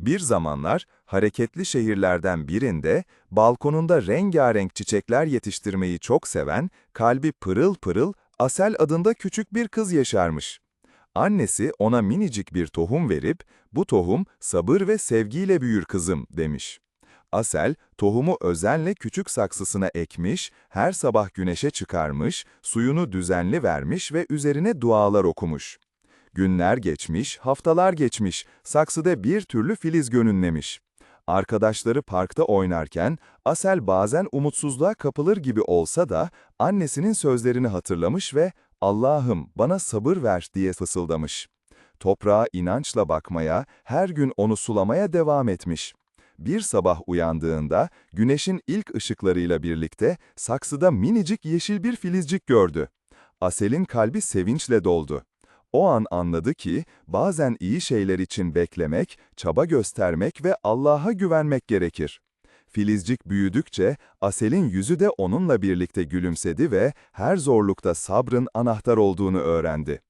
Bir zamanlar hareketli şehirlerden birinde balkonunda rengarenk çiçekler yetiştirmeyi çok seven, kalbi pırıl pırıl Asel adında küçük bir kız yaşarmış. Annesi ona minicik bir tohum verip, bu tohum sabır ve sevgiyle büyür kızım demiş. Asel, tohumu özenle küçük saksısına ekmiş, her sabah güneşe çıkarmış, suyunu düzenli vermiş ve üzerine dualar okumuş. Günler geçmiş, haftalar geçmiş, saksıda bir türlü filiz görünmemiş. Arkadaşları parkta oynarken Asel bazen umutsuzluğa kapılır gibi olsa da annesinin sözlerini hatırlamış ve Allah'ım bana sabır ver diye fısıldamış. Toprağa inançla bakmaya, her gün onu sulamaya devam etmiş. Bir sabah uyandığında güneşin ilk ışıklarıyla birlikte saksıda minicik yeşil bir filizcik gördü. Asel'in kalbi sevinçle doldu. O an anladı ki bazen iyi şeyler için beklemek, çaba göstermek ve Allah'a güvenmek gerekir. Filizcik büyüdükçe Asel'in yüzü de onunla birlikte gülümsedi ve her zorlukta sabrın anahtar olduğunu öğrendi.